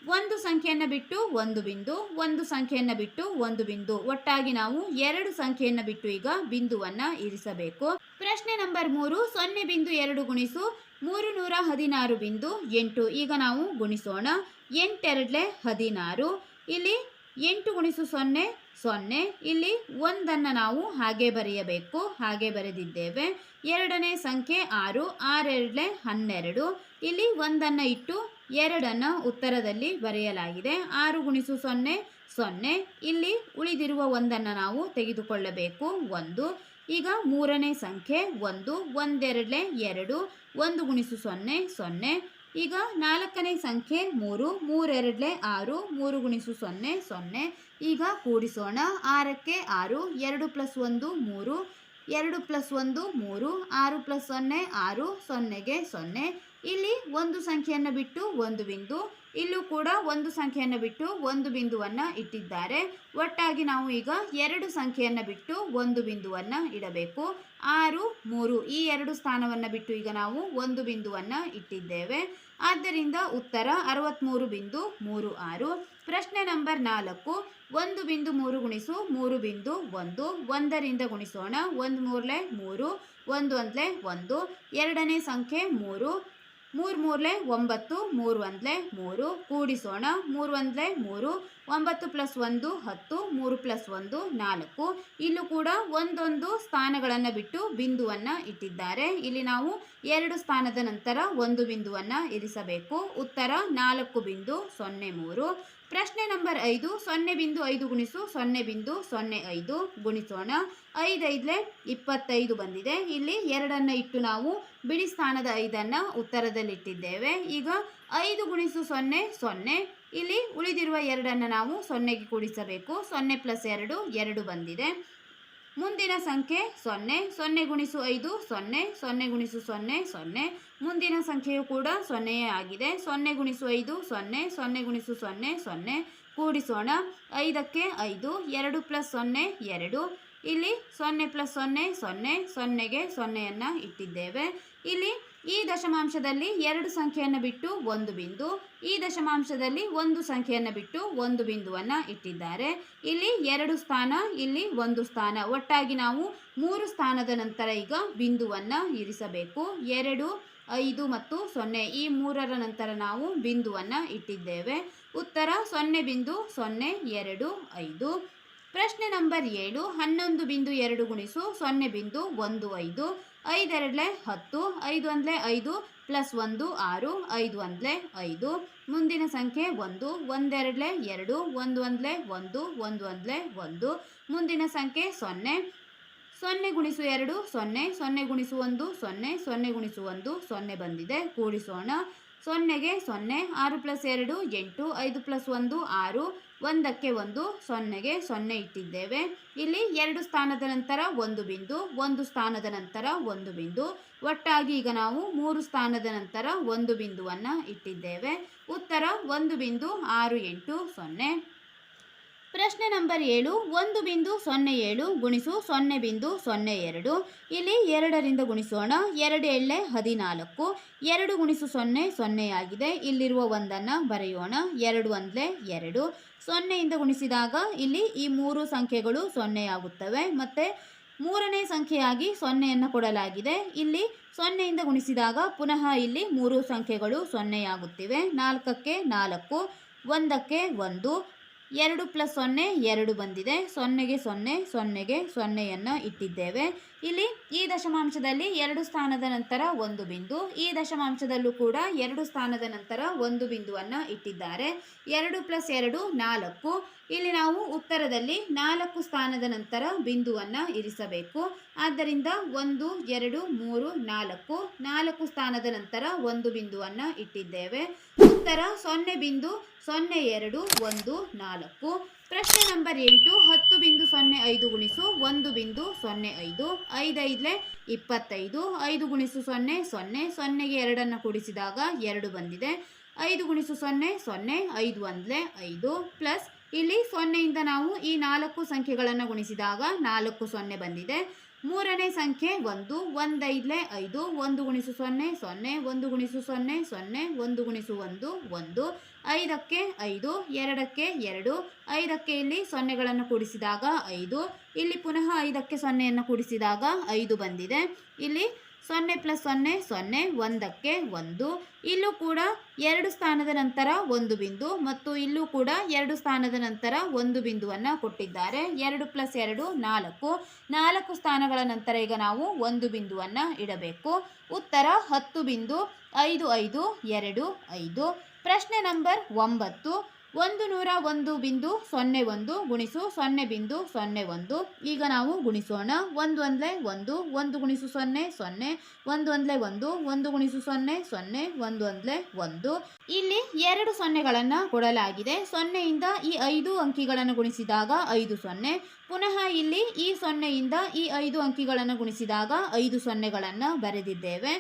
ಒಂದು ಸಂಖ್ಯೆಯನ್ನು ಬಿಟ್ಟು ಒಂದು ಬಿಂದು, ಒಂದು ಸಂಖ್ಯೆಯನ್ನು ಬಿಟ್ಟು ಒಂದು ಬಿಂದು. ಒಟ್ಟಾಗಿ ನಾವು ಎರಡು ಸಂಖ್ಯೆಯನ್ನು ಬಿಟ್ಟು ಈಗ ಬಿಂದುವನ್ನು ಇರಿಸಬೇಕು. ಪ್ರಶ್ನೆ ನಂಬರ್ ಮೂರು, ಸೊನ್ನೆ ಬಿಂದು ಎರಡು ಗುಣಿಸು ಮೂರು ನೂರ ಹದಿನಾರು ಬಿಂದು ಎಂಟು. ಈಗ ನಾವು ಗುಣಿಸೋಣ. ಎಂಟೆರಡ್ಲೆ ಹದಿನಾರು. ಇಲ್ಲಿ ಎಂಟು ಗುಣಿಸು ಸೊನ್ನೆ ಸೊನ್ನೆ. ಇಲ್ಲಿ ಒಂದನ್ನು ನಾವು ಹಾಗೆ ಬರೆಯಬೇಕು. ಹಾಗೆ ಬರೆದಿದ್ದೇವೆ. ಎರಡನೇ ಸಂಖ್ಯೆ ಆರು, ಆರೆರಡ್ಲೆ ಹನ್ನೆರಡು. ಇಲ್ಲಿ ಒಂದನ್ನು ಇಟ್ಟು ಎರಡನ್ನು ಉತ್ತರದಲ್ಲಿ ಬರೆಯಲಾಗಿದೆ. ಆರು ಗುಣಿಸು ಸೊನ್ನೆ ಸೊನ್ನೆ. ಇಲ್ಲಿ ಉಳಿದಿರುವ ಒಂದನ್ನು ನಾವು ತೆಗೆದುಕೊಳ್ಳಬೇಕು. ಒಂದು. ಈಗ ಮೂರನೇ ಸಂಖ್ಯೆ, ಒಂದು ಒಂದೆರಡ್ಲೆ ಎರಡು. ಒಂದು ಗುಣಿಸು ಸೊನ್ನೆ ಸೊನ್ನೆ. ಈಗ ನಾಲ್ಕನೇ ಸಂಖ್ಯೆ, ಮೂರು. ಮೂರೆರಡಲೆ ಆರು. ಮೂರು ಗುಣಿಸು ಸೊನ್ನೆ ಸೊನ್ನೆ. ಈಗ ಕೂಡಿಸೋಣ. ಆರಕ್ಕೆ ಆರು, ಎರಡು ಪ್ಲಸ್ ಒಂದು, ಮೂರು. ಎರಡು ಪ್ಲಸ್ ಒಂದು ಮೂರು, ಆರು ಪ್ಲಸ್ ಸೊನ್ನೆ ಆರು, ಸೊನ್ನೆಗೆ ಸೊನ್ನೆ. ಇಲ್ಲಿ ಒಂದು ಸಂಖ್ಯೆಯನ್ನು ಬಿಟ್ಟು ಒಂದು ಬಿಂದು. ಇಲ್ಲೂ ಕೂಡ ಒಂದು ಸಂಖ್ಯೆಯನ್ನು ಬಿಟ್ಟು ಒಂದು ಬಿಂದುವನ್ನು ಇಟ್ಟಿದ್ದಾರೆ. ಒಟ್ಟಾಗಿ ನಾವು ಈಗ ಎರಡು ಸಂಖ್ಯೆಯನ್ನು ಬಿಟ್ಟು ಒಂದು ಬಿಂದುವನ್ನು ಇಡಬೇಕು. ಆರು, ಮೂರು ಈ ಎರಡು ಸ್ಥಾನವನ್ನು ಬಿಟ್ಟು ಈಗ ನಾವು ಒಂದು ಬಿಂದುವನ್ನು ಇಟ್ಟಿದ್ದೇವೆ. ಆದ್ದರಿಂದ ಉತ್ತರ ಅರವತ್ತ್ಮೂರು ಬಿಂದು ಮೂರು ಆರು. ಪ್ರಶ್ನೆ ನಂಬರ್ ನಾಲ್ಕು, ಒಂದು ಬಿಂದು ಮೂರು ಗುಣಿಸು, ಮೂರು ಬಿಂದು ಒಂದು, ಒಂದರಿಂದ ಗುಣಿಸೋಣ, ಒಂದು ಮೂರಲೆ ಮೂರು, ಒಂದು ಒಂದಲೆ ಒಂದು, ಎರಡನೇ ಸಂಖ್ಯೆ ಮೂರು ಮೂರು ಮೂರಲೆ ಒಂಬತ್ತು, ಮೂರು ಒಂದಲೆ ಮೂರು, ಕೂಡಿಸೋಣ, ಮೂರು ಒಂದಲೆ ಮೂರು, ಒಂಬತ್ತು ಪ್ಲಸ್ ಒಂದು ಹತ್ತು, ಮೂರು ಪ್ಲಸ್ ಒಂದು ನಾಲ್ಕು. ಇಲ್ಲೂ ಕೂಡ ಒಂದೊಂದು ಸ್ಥಾನಗಳನ್ನು ಬಿಟ್ಟು ಬಿಂದುವನ್ನು ಇಟ್ಟಿದ್ದಾರೆ. ಇಲ್ಲಿ ನಾವು ಎರಡು ಸ್ಥಾನದ ನಂತರ ಒಂದು ಬಿಂದುವನ್ನು ಇರಿಸಬೇಕು. ಉತ್ತರ ನಾಲ್ಕು ಬಿಂದು ಸೊನ್ನೆ ಮೂರು. ಪ್ರಶ್ನೆ ನಂಬರ್ ಐದು, ಸೊನ್ನೆ ಬಿಂದು ಐದು ಗುಣಿಸು, ಸೊನ್ನೆ ಬಿಂದು ಸೊನ್ನೆ ಐದು ಗುಣಿಸೋಣ. ಐದು ಐದಲೆ ಇಪ್ಪತ್ತೈದು ಬಂದಿದೆ. ಇಲ್ಲಿ ಎರಡನ್ನು ಇಟ್ಟು ನಾವು ಬಿಡಿ ಸ್ಥಾನದ ಐದನ್ನು ಉತ್ತರದಲ್ಲಿಟ್ಟಿದ್ದೇವೆ. ಈಗ ಐದು ಗುಣಿಸು ಸೊನ್ನೆ ಸೊನ್ನೆ. ಇಲ್ಲಿ ಉಳಿದಿರುವ ಎರಡನ್ನು ನಾವು ಸೊನ್ನೆಗೆ ಕೂಡಿಸಬೇಕು. ಸೊನ್ನೆ ಪ್ಲಸ್ ಎರಡು ಎರಡು ಬಂದಿದೆ. ಮುಂದಿನ ಸಂಖ್ಯೆ ಸೊನ್ನೆ. ಸೊನ್ನೆ ಗುಣಿಸು ಐದು, ಸೊನ್ನೆ. ಸೊನ್ನೆ ಗುಣಿಸು ಸೊನ್ನೆ ಸೊನ್ನೆ. ಮುಂದಿನ ಸಂಖ್ಯೆಯು ಕೂಡ ಸೊನ್ನೆಯೇ ಆಗಿದೆ. ಸೊನ್ನೆ ಗುಣಿಸು ಐದು, ಸೊನ್ನೆ. ಸೊನ್ನೆ ಗುಣಿಸು ಸೊನ್ನೆ ಸೊನ್ನೆ. ಕೂಡಿಸೋಣ. ಐದಕ್ಕೆ ಐದು, ಎರಡು ಪ್ಲಸ್ ಸೊನ್ನೆ, ಎರಡು. ಇಲ್ಲಿ ಸೊನ್ನೆ ಪ್ಲಸ್ ಸೊನ್ನೆ ಸೊನ್ನೆ. ಸೊನ್ನೆಗೆ ಸೊನ್ನೆಯನ್ನು ಇಟ್ಟಿದ್ದೇವೆ. ಇಲ್ಲಿ ಈ ದಶಮಾಂಶದಲ್ಲಿ ಎರಡು ಸಂಖ್ಯೆಯನ್ನು ಬಿಟ್ಟು ಒಂದು ಬಿಂದು, ಈ ದಶಮಾಂಶದಲ್ಲಿ ಒಂದು ಸಂಖ್ಯೆಯನ್ನು ಬಿಟ್ಟು ಒಂದು ಬಿಂದುವನ್ನು ಇಟ್ಟಿದ್ದಾರೆ. ಇಲ್ಲಿ ಎರಡು ಸ್ಥಾನ, ಇಲ್ಲಿ ಒಂದು ಸ್ಥಾನ. ಒಟ್ಟಾಗಿ ನಾವು ಮೂರು ಸ್ಥಾನದ ನಂತರ ಈಗ ಬಿಂದುವನ್ನು ಇರಿಸಬೇಕು. ಎರಡು, ಐದು ಮತ್ತು ಸೊನ್ನೆ. ಈ ಮೂರರ ನಂತರ ನಾವು ಬಿಂದುವನ್ನು ಇಟ್ಟಿದ್ದೇವೆ. ಉತ್ತರ ಸೊನ್ನೆ ಬಿಂದು, ಸೊನ್ನೆ, ಎರಡು, ಐದು. ಪ್ರಶ್ನೆ ನಂಬರ್ ಏಳು. ಹನ್ನೊಂದು ಬಿಂದು ಎರಡು ಗುಣಿಸು, ಸೊನ್ನೆ ಬಿಂದು ಒಂದು, ಐದು. ಐದೆರಡಲೆ ಹತ್ತು ಐದು ಒಂದಲೆ ಐದು, ಪ್ಲಸ್ ಒಂದು, ಆರು ಐದು ಒಂದಲೆ ಐದು. ಮುಂದಿನ ಸಂಖ್ಯೆ ಒಂದು, ಒಂದೆರಡಲೆ ಎರಡು ಒಂದು ಒಂದಲೆ ಒಂದು ಒಂದು ಒಂದಲೆ ಒಂದು. ಮುಂದಿನ ಸಂಖ್ಯೆ ಸೊನ್ನೆ. ಸೊನ್ನೆ ಗುಣಿಸು ಎರಡು, ಸೊನ್ನೆ ಸೊನ್ನೆ ಗುಣಿಸು ಒಂದು, ಸೊನ್ನೆ ಸೊನ್ನೆ ಗುಣಿಸು ಒಂದು, ಸೊನ್ನೆ ಬಂದಿದೆ, ಕೂಡಿಸೋಣ. ಸೊನ್ನೆಗೆ ಸೊನ್ನೆ, ಆರು ಪ್ಲಸ್ ಎರಡು, ಎಂಟು, ಐದು ಪ್ಲಸ್ ಒಂದು, ಆರು. ಒಂದಕ್ಕೆ ಒಂದು, ಸೊನ್ನೆಗೆ ಸೊನ್ನೆ ಇಟ್ಟಿದ್ದೇವೆ. ಇಲ್ಲಿ ಎರಡು ಸ್ಥಾನದ ನಂತರ ಒಂದು ಬಿಂದು, ಒಂದು ಸ್ಥಾನದ ನಂತರ ಒಂದು ಬಿಂದು. ಒಟ್ಟಾಗಿ ಈಗ ನಾವು ಮೂರು ಸ್ಥಾನದ ನಂತರ ಒಂದು ಬಿಂದುವನ್ನು ಇಟ್ಟಿದ್ದೇವೆ. ಉತ್ತರ ಒಂದು ಬಿಂದು, ಆರು, ಎಂಟು, ಸೊನ್ನೆ. ಪ್ರಶ್ನೆ ನಂಬರ್ ಏಳು, ಒಂದು ಬಿಂದು, ಸೊನ್ನೆ, ಏಳು ಗುಣಿಸು ಸೊನ್ನೆ ಬಿಂದು, ಸೊನ್ನೆ, ಎರಡು. ಇಲ್ಲಿ ಎರಡರಿಂದ ಗುಣಿಸೋಣ. ಎರಡು ಎಳ್ಳೆ, ಹದಿನಾಲ್ಕು. ಎರಡು ಗುಣಿಸು ಸೊನ್ನೆ ಆಗಿದೆ. ಇಲ್ಲಿರುವ ಒಂದನ್ನು ಬರೆಯೋಣ. ಎರಡು ಒಂದಲೆ ಎರಡು. ಸೊನ್ನೆಯಿಂದ ಗುಣಿಸಿದಾಗ ಇಲ್ಲಿ ಈ ಮೂರು ಸಂಖ್ಯೆಗಳು ಸೊನ್ನೆಯಾಗುತ್ತವೆ ಮತ್ತು ಮೂರನೇ ಸಂಖ್ಯೆಯಾಗಿ ಸೊನ್ನೆಯನ್ನು ಕೊಡಲಾಗಿದೆ. ಇಲ್ಲಿ ಸೊನ್ನೆಯಿಂದ ಗುಣಿಸಿದಾಗ ಪುನಃ ಇಲ್ಲಿ ಮೂರು ಸಂಖ್ಯೆಗಳು ಸೊನ್ನೆಯಾಗುತ್ತಿವೆ. ನಾಲ್ಕಕ್ಕೆ ನಾಲ್ಕು, ಒಂದಕ್ಕೆ ಒಂದು ಎರಡು ಪ್ಲಸ್ ಸೊನ್ನೆ ಎರಡು ಬಂದಿದೆ. ಸೊನ್ನೆಗೆ ಸೊನ್ನೆ, ಸೊನ್ನೆಗೆ ಸೊನ್ನೆಯನ್ನು ಇಟ್ಟಿದ್ದೇವೆ. ಇಲ್ಲಿ ಈ ದಶಮಾಂಶದಲ್ಲಿ ಎರಡು ಸ್ಥಾನದ ನಂತರ ಒಂದು ಬಿಂದು, ಈ ದಶಮಾಂಶದಲ್ಲೂ ಕೂಡ ಎರಡು ಸ್ಥಾನದ ನಂತರ ಒಂದು ಬಿಂದುವನ್ನು ಇಟ್ಟಿದ್ದಾರೆ. ಎರಡು ಪ್ಲಸ್ ಎರಡು ನಾಲ್ಕು ಇಲ್ಲಿ ನಾವು ಉತ್ತರದಲ್ಲಿ ನಾಲ್ಕು ಸ್ಥಾನದ ನಂತರ ಬಿಂದುವನ್ನು ಇರಿಸಬೇಕು. ಆದ್ದರಿಂದ ಒಂದು, ಎರಡು, ಮೂರು, ನಾಲ್ಕು ನಾಲ್ಕು ಸ್ಥಾನದ ನಂತರ ಒಂದು ಬಿಂದುವನ್ನು ಇಟ್ಟಿದ್ದೇವೆ. ಉತ್ತರ ಸೊನ್ನೆ ಬಿಂದು, ಸೊನ್ನೆ ಎರಡು, ಒಂದು, ನಾಲ್ಕು. ಪ್ರಶ್ನೆ ನಂಬರ್ ಎಂಟು, ಹತ್ತು ಬಿಂದು ಸೊನ್ನೆ ಐದು ಗುಣಿಸು, ಒಂದು ಬಿಂದು ಸೊನ್ನೆ ಐದು, ಐದೈದಲೆ ಇಪ್ಪತ್ತೈದು, ಐದು ಗುಣಿಸು ಸೊನ್ನೆ ಸೊನ್ನೆ, ಸೊನ್ನೆಗೆ ಎರಡನ್ನು ಕೂಡಿಸಿದಾಗ ಎರಡು ಬಂದಿದೆ. ಐದು ಗುಣಿಸು ಸೊನ್ನೆ ಸೊನ್ನೆ, ಐದು ಒಂದಲೆ ಐದು, ಪ್ಲಸ್ ಇಲ್ಲಿ ಸೊನ್ನೆಯಿಂದ ನಾವು ಈ ನಾಲ್ಕು ಸಂಖ್ಯೆಗಳನ್ನು ಗುಣಿಸಿದಾಗ ನಾಲ್ಕು ಸೊನ್ನೆ ಬಂದಿದೆ. ಮೂರನೇ ಸಂಖ್ಯೆ ಒಂದು, ಒಂದೈದ್ಲೆ ಐದು, ಒಂದು ಗುಣಿಸು ಸೊನ್ನೆ ಸೊನ್ನೆ, ಒಂದು ಗುಣಿಸು ಸೊನ್ನೆ ಸೊನ್ನೆ, ಒಂದು ಗುಣಿಸು ಒಂದು ಒಂದು, ಐದಕ್ಕೆ ಐದು, ಎರಡಕ್ಕೆ ಎರಡು, ಐದಕ್ಕೆ ಇಲ್ಲಿ ಸೊನ್ನೆಗಳನ್ನು ಕೂಡಿಸಿದಾಗ ಐದು, ಇಲ್ಲಿ ಪುನಃ ಐದಕ್ಕೆ ಸೊನ್ನೆಯನ್ನು ಕೂಡಿಸಿದಾಗ ಐದು ಬಂದಿದೆ. ಇಲ್ಲಿ ಸೊನ್ನೆ ಪ್ಲಸ್ ಸೊನ್ನೆ ಸೊನ್ನೆ, ಒಂದಕ್ಕೆ ಒಂದು. ಇಲ್ಲೂ ಕೂಡ ಎರಡು ಸ್ಥಾನದ ನಂತರ ಒಂದು ಬಿಂದು ಮತ್ತು ಇಲ್ಲೂ ಕೂಡ ಎರಡು ಸ್ಥಾನದ ನಂತರ ಒಂದು ಬಿಂದುವನ್ನು ಕೊಟ್ಟಿದ್ದಾರೆ. ಎರಡು ಪ್ಲಸ್ ಎರಡು, ನಾಲ್ಕು. ನಾಲ್ಕು ಸ್ಥಾನಗಳ ನಂತರ ಈಗ ನಾವು ಒಂದು ಬಿಂದುವನ್ನು ಇಡಬೇಕು. ಉತ್ತರ ಹತ್ತು ಬಿಂದು, ಐದು ಐದು, ಎರಡು, ಐದು. ಪ್ರಶ್ನೆ ನಂಬರ್ ಒಂಬತ್ತು. ಒಂದು ನೂರ ಒಂದು ಬಿಂದು ಸೊನ್ನೆ ಒಂದು ಗುಣಿಸು ಸೊನ್ನೆ ಬಿಂದು ಸೊನ್ನೆ ಒಂದು. ಈಗ ನಾವು ಗುಣಿಸೋಣ. ಒಂದು ಒಂದ್ಲೆ ಒಂದು ಒಂದು ಗುಣಿಸು ಸೊನ್ನೆ ಸೊನ್ನೆ, ಒಂದು ಒಂದ್ಲೆ ಒಂದು ಒಂದು ಗುಣಿಸು ಸೊನ್ನೆ ಸೊನ್ನೆ, ಒಂದು ಒಂದ್ಲೆ ಒಂದು. ಇಲ್ಲಿ ಎರಡು ಸೊನ್ನೆಗಳನ್ನು ಕೊಡಲಾಗಿದೆ. ಸೊನ್ನೆಯಿಂದ ಈ ಐದು ಅಂಕಿಗಳನ್ನು ಗುಣಿಸಿದಾಗ ಐದು ಸೊನ್ನೆ. ಪುನಃ ಇಲ್ಲಿ ಈ ಸೊನ್ನೆಯಿಂದ ಈ ಐದು ಅಂಕಿಗಳನ್ನು ಗುಣಿಸಿದಾಗ ಐದು ಸೊನ್ನೆಗಳನ್ನು ಬರೆದಿದ್ದೇವೆ.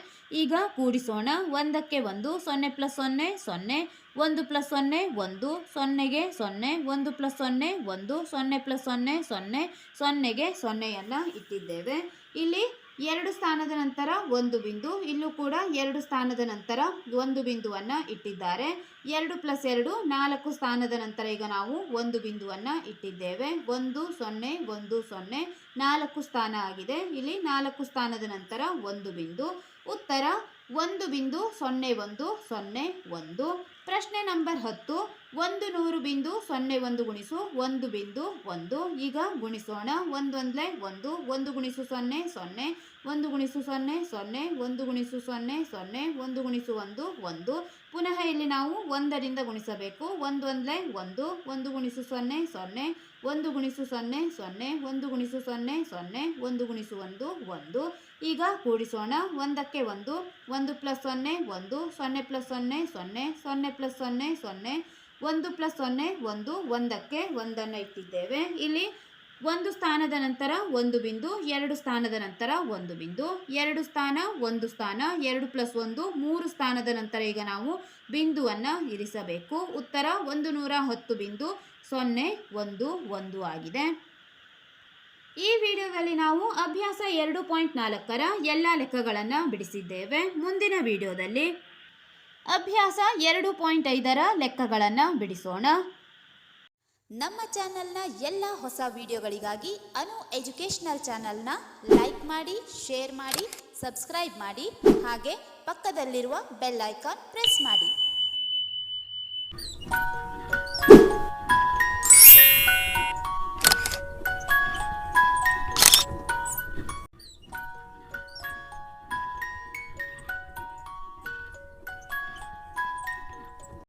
ಈಗ ಕೂಡಿಸೋಣ. ಒಂದಕ್ಕೆ ಒಂದು, ಸೊನ್ನೆ ಪ್ಲಸ್ ಸೊನ್ನೆ ಸೊನ್ನೆ. ಒಂದು ಪ್ಲಸ್ ಸೊನ್ನೆ, ಒಂದು. ಸೊನ್ನೆಗೆ ಸೊನ್ನೆ, ಒಂದು ಪ್ಲಸ್ ಸೊನ್ನೆ, ಒಂದು. ಸೊನ್ನೆ ಪ್ಲಸ್ ಸೊನ್ನೆ ಸೊನ್ನೆ. ಸೊನ್ನೆಗೆ ಸೊನ್ನೆಯನ್ನು ಇಟ್ಟಿದ್ದೇವೆ. ಇಲ್ಲಿ ಎರಡು ಸ್ಥಾನದ ನಂತರ ಒಂದು ಬಿಂದು, ಇಲ್ಲೂ ಕೂಡ ಎರಡು ಸ್ಥಾನದ ನಂತರ ಒಂದು ಬಿಂದುವನ್ನು ಇಟ್ಟಿದ್ದಾರೆ. ಎರಡು ಪ್ಲಸ್ ಎರಡು, ನಾಲ್ಕು ಸ್ಥಾನದ ನಂತರ ಈಗ ನಾವು ಒಂದು ಬಿಂದುವನ್ನು ಇಟ್ಟಿದ್ದೇವೆ. ಒಂದು, ಸೊನ್ನೆ ಒಂದು, ಸೊನ್ನೆ. ನಾಲ್ಕು ಸ್ಥಾನ ಆಗಿದೆ. ಇಲ್ಲಿ ನಾಲ್ಕು ಸ್ಥಾನದ ನಂತರ ಒಂದು ಬಿಂದು. ಉತ್ತರ ಒಂದು ಬಿಂದು ಸೊನ್ನೆ ಒಂದು ಸೊನ್ನೆ ಒಂದು. ಪ್ರಶ್ನೆ ನಂಬರ್ ಹತ್ತು. ಒಂದು ನೂರು ಬಿಂದು ಸೊನ್ನೆ ಒಂದು ಗುಣಿಸು ಒಂದು ಬಿಂದು ಒಂದು. ಈಗ ಗುಣಿಸೋಣ. ಒಂದೊಂದಲೇ ಒಂದು. ಒಂದು ಗುಣಿಸು ಸೊನ್ನೆ ಸೊನ್ನೆ. ಒಂದು ಗುಣಿಸು ಸೊನ್ನೆ ಸೊನ್ನೆ. ಒಂದು ಗುಣಿಸು ಸೊನ್ನೆ ಸೊನ್ನೆ. ಒಂದು ಗುಣಿಸು ಒಂದು ಒಂದು. ಪುನಃ ಇಲ್ಲಿ ನಾವು ಒಂದರಿಂದ ಗುಣಿಸಬೇಕು. ಒಂದೊಂದಲೇ ಒಂದು. ಒಂದು ಗುಣಿಸು ಸೊನ್ನೆ ಸೊನ್ನೆ. ಒಂದು ಗುಣಿಸು ಸೊನ್ನೆ ಸೊನ್ನೆ. ಒಂದು ಗುಣಿಸು ಸೊನ್ನೆ ಸೊನ್ನೆ. ಒಂದು ಗುಣಿಸು ಒಂದು ಒಂದು. ಈಗ ಕೂಡಿಸೋಣ ಒಂದಕ್ಕೆ ಒಂದು ಒಂದು ಪ್ಲಸ್ ಸೊನ್ನೆ ಒಂದು, ಸೊನ್ನೆ ಪ್ಲಸ್ ಸೊನ್ನೆ ಸೊನ್ನೆ ಸೊನ್ನೆ ಪ್ಲಸ್ ಸೊನ್ನೆ ಸೊನ್ನೆ, ಒಂದು ಪ್ಲಸ್ ಸೊನ್ನೆ ಒಂದು, ಒಂದಕ್ಕೆ ಒಂದನ್ನು ಇಟ್ಟಿದ್ದೇವೆ. ಇಲ್ಲಿ ಒಂದು ಸ್ಥಾನದ ನಂತರ ಒಂದು ಬಿಂದು, ಎರಡು ಸ್ಥಾನದ ನಂತರ ಒಂದು ಬಿಂದು, ಎರಡು ಸ್ಥಾನ, ಒಂದು ಸ್ಥಾನ, ಎರಡು ಪ್ಲಸ್ ಒಂದು, ಮೂರು ಸ್ಥಾನದ ನಂತರ ಈಗ ನಾವು ಬಿಂದುವನ್ನು ಇರಿಸಬೇಕು. ಉತ್ತರ ಒಂದು ನೂರ ಹತ್ತು ಬಿಂದು, ಸೊನ್ನೆ ಒಂದು ಒಂದು ಆಗಿದೆ. ವಿಡಿಯೋದಲ್ಲಿ ನಾವು ಅಭ್ಯಾಸ ಎರಡು ಪಾಯಿಂಟ್ ನಾಲ್ಕರ ಎಲ್ಲ ಲೆಕ್ಕಗಳನ್ನು ಬಿಡಿಸಿದ್ದೇವೆ. ಮುಂದಿನ ವಿಡಿಯೋದಲ್ಲಿ ಅಭ್ಯಾಸ ಎರಡು ಪಾಯಿಂಟ್ ಐದರ ಲೆಕ್ಕಗಳನ್ನು ಬಿಡಿಸೋಣ. ನಮ್ಮ ಚಾನಲ್ನ ಎಲ್ಲ ಹೊಸ ವಿಡಿಯೋಗಳಿಗಾಗಿ ಅನು ಎಜುಕೇಷನಲ್ ಚಾನಲ್ನ ಲೈಕ್ ಮಾಡಿ, ಶೇರ್ ಮಾಡಿ, ಸಬ್ಸ್ಕ್ರೈಬ್ ಮಾಡಿ, ಹಾಗೆ ಪಕ್ಕದಲ್ಲಿರುವ ಬೆಲ್ ಐಕಾನ್ ಪ್ರೆಸ್ ಮಾಡಿ.